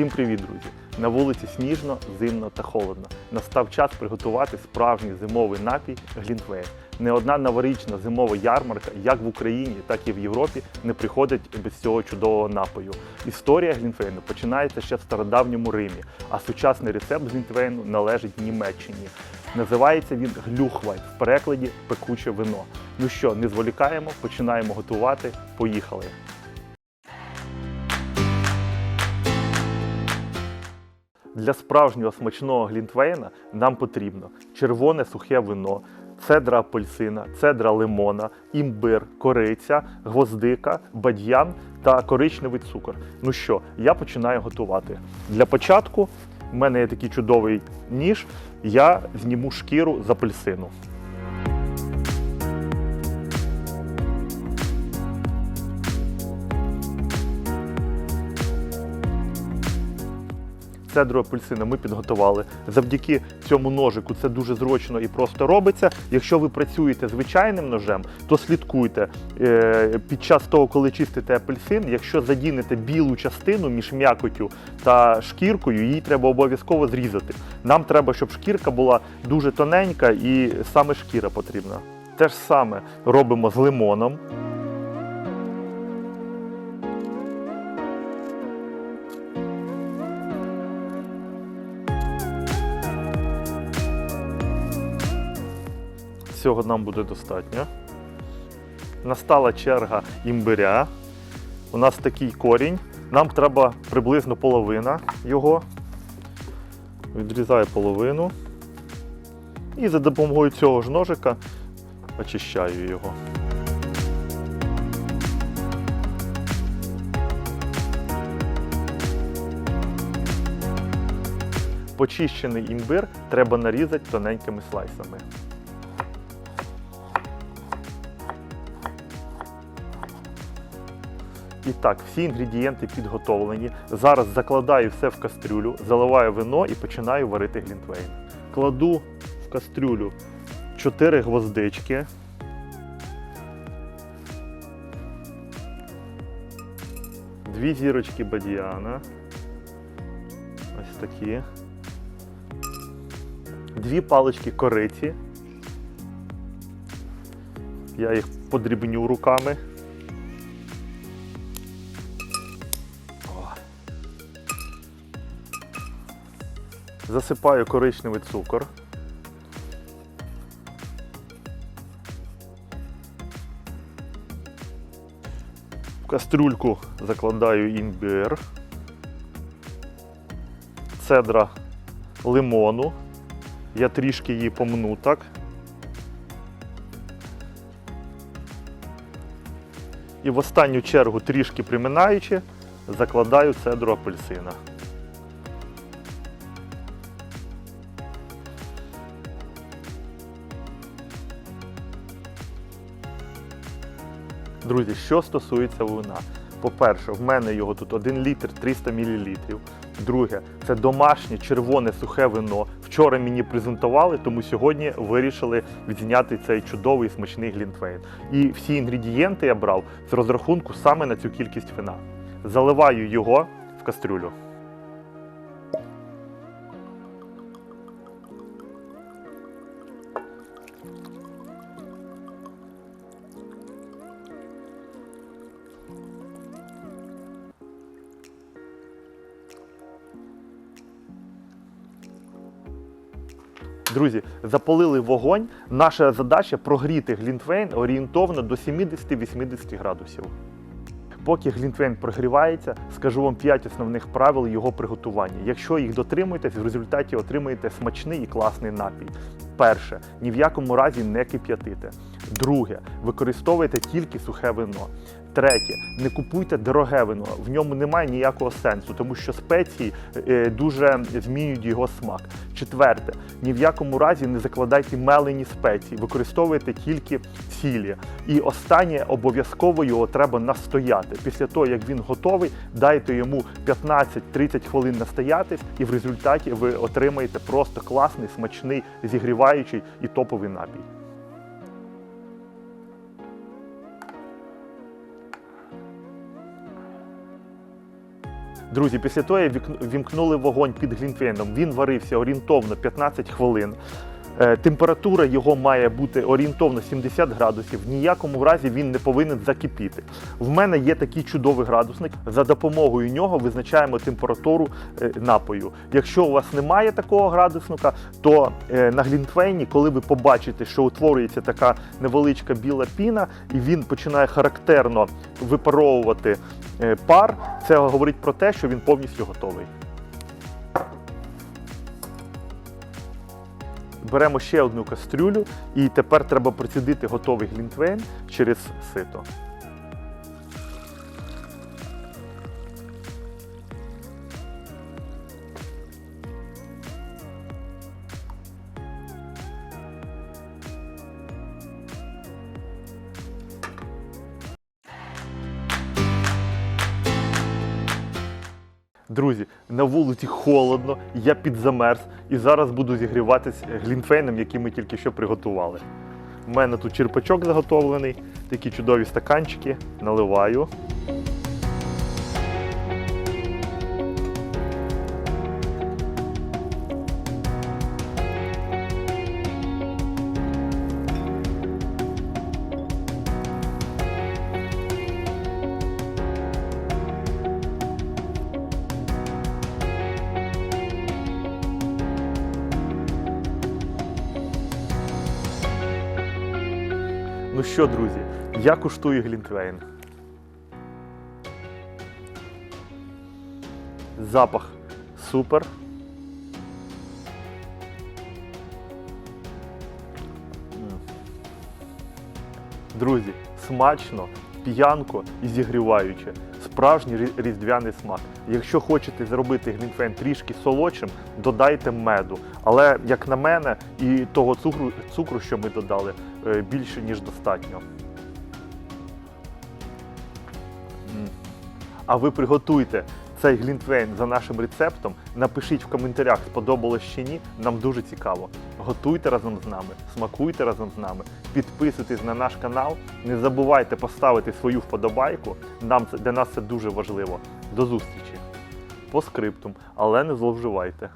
Всім привіт, друзі! На вулиці сніжно, зимно та холодно. Настав час приготувати справжній зимовий напій Глінтвейн. Не одна новорічна зимова ярмарка, як в Україні, так і в Європі, не приходить без цього чудового напою. Історія Глінтвейну починається ще в стародавньому Римі, а сучасний рецепт Глінтвейну належить Німеччині. Називається він глюхвайн, в перекладі пекуче вино. Ну що, не зволікаємо, починаємо готувати. Поїхали! Для справжнього смачного глінтвейна нам потрібно червоне сухе вино, цедра апельсина, цедра лимона, імбир, кориця, гвоздика, бадьян та коричневий цукор. Ну що, я починаю готувати. Для початку в мене є такий чудовий ніж. Я зніму шкіру з апельсину. Цедру апельсина ми підготували. Завдяки цьому ножику це дуже зручно і просто робиться. Якщо ви працюєте звичайним ножем, то слідкуйте е, під час того, коли чистите апельсин. Якщо задінете білу частину між м'якотю та шкіркою, її треба обов'язково зрізати. Нам треба, щоб шкірка була дуже тоненька і саме шкіра потрібна. Те ж саме робимо з лимоном. Цього нам буде достатньо. Настала черга імбиря. У нас такий корінь. Нам треба приблизно половина його. Відрізаю половину. І за допомогою цього ж ножика очищаю його. Почищений імбир треба нарізати тоненькими слайсами. І так, всі інгредієнти підготовлені. Зараз закладаю все в кастрюлю, заливаю вино і починаю варити глінтвейн. Кладу в кастрюлю 4 гвоздички. Дві зірочки бадьяна. Ось такі. Дві палички кориці. Я їх подрібню руками. Засипаю коричневий цукор. В кастрюльку закладаю імбир, цедра лимону. Я трішки її помну так. І в останню чергу, трішки приминаючи, закладаю цедру апельсина. Друзі, що стосується вина. По-перше, в мене його тут 1 літр 300 мл. Друге, це домашнє червоне сухе вино. Вчора мені презентували, тому сьогодні вирішили відзняти цей чудовий смачний глінтвейн. І всі інгредієнти я брав з розрахунку саме на цю кількість вина. Заливаю його в кастрюлю. Друзі, запалили вогонь. Наша задача прогріти глінтвейн орієнтовно до 70-80 градусів. Поки глінтвейн прогрівається, скажу вам 5 основних правил його приготування. Якщо їх дотримуєтесь, в результаті отримаєте смачний і класний напій. Перше, ні в якому разі не кип'ятите. Друге, використовуйте тільки сухе вино. Третє, не купуйте дороге вино, в ньому немає ніякого сенсу, тому що спеції е, дуже змінюють його смак. Четверте, ні в якому разі не закладайте мелені спеції, використовуйте тільки цілі. І останнє обов'язково його треба настояти. Після того, як він готовий, дайте йому 15-30 хвилин настоятись, і в результаті ви отримаєте просто класний, смачний, зігріваючий і топовий напій. Друзі, після того як вімкнули вогонь під глінтвейном, він варився орієнтовно 15 хвилин. Е, Температура його має бути орієнтовно 70 градусів. В ніякому разі він не повинен закипіти. В мене є такий чудовий градусник. За допомогою нього визначаємо температуру е, напою. Якщо у вас немає такого градусника, то е, на глінтвейні, коли ви побачите, що утворюється така невеличка біла піна, і він починає характерно випаровувати пар, це говорить про те, що він повністю готовий. Беремо ще одну кастрюлю, і тепер треба процідити готовий глінтвейн через сито. Друзі, на вулиці холодно, я підзамерз і зараз буду зігріватись глінфейном, який ми тільки що приготували. У мене тут черпачок заготовлений, такі чудові стаканчики, наливаю. Ну що, друзі, я куштую глінтвейн. Запах супер. Друзі, смачно, п'янко і зігріваюче. Справжній різдвяний смак. Якщо хочете зробити глінтвейн трішки солодшим, додайте меду. Але, як на мене, і того цукру, цукру що ми додали, е, більше ніж достатньо. А ви приготуйте цей глінтвейн за нашим рецептом. Напишіть в коментарях, сподобалось чи ні. Нам дуже цікаво. Готуйте разом з нами, смакуйте разом з нами, підписуйтесь на наш канал. Не забувайте поставити свою вподобайку. Нам це для нас це дуже важливо. До зустрічі по скриптум, але не зловживайте.